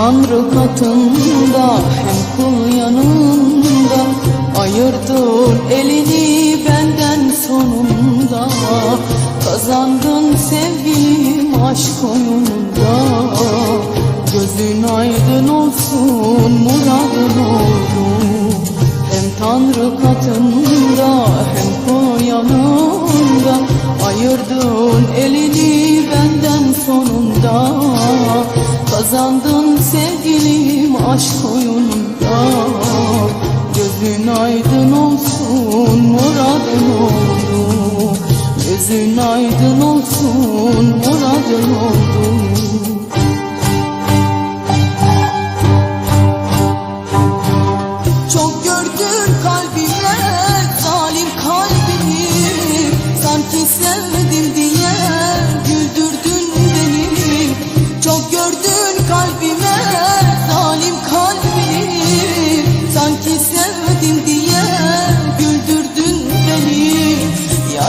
Tanrı katında hem kul yanında. Ayırdın elini benden sonunda. Kazandın sevgilim aşk oyununda. Gözün aydın olsun muradın olsun Hem Tanrı katında hem kul yanında. Ayırdın elini benden sonunda. Kazandın sevgilim aşk oyununda Gözün aydın olsun muradın oldu. Gözün aydın olsun muradın oldu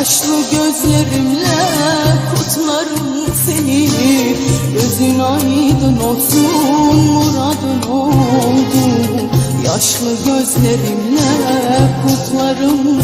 Yaşlı gözlerimle kutlarım seni. Gözün aydın olsun muradın oldu. Yaşlı gözlerimle kutlarım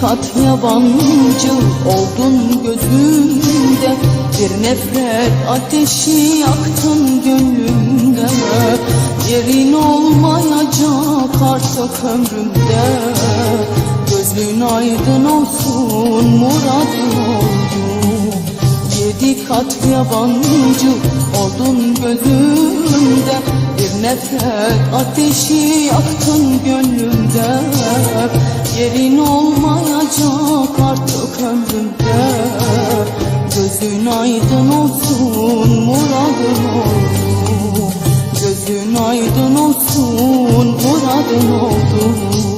kat yabancı oldun gözümde. Bir nefret ateşi yaktın gönlümde. Yerin olmayacak artık ömrümde. Gözün aydın olsun muradın oldu Yedi kat yabancı oldun gözümde. Bir nefret ateşi yaktın gönlümde. Yerin olmayacak artık ömrümde. Gözün aydın olsun muradın oldu. Gözün aydın olsun muradın oldu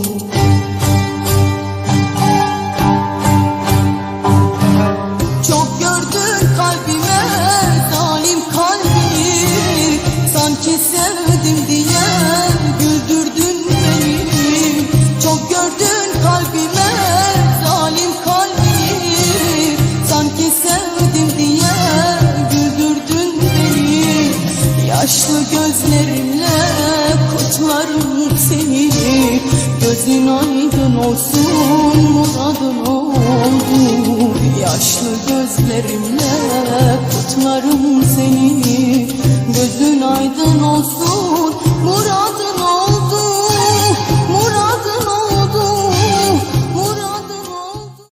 Gözün aydın olsun muradın oldu Yaşlı gözlerimle kutlarım seni. Gözün aydın olsun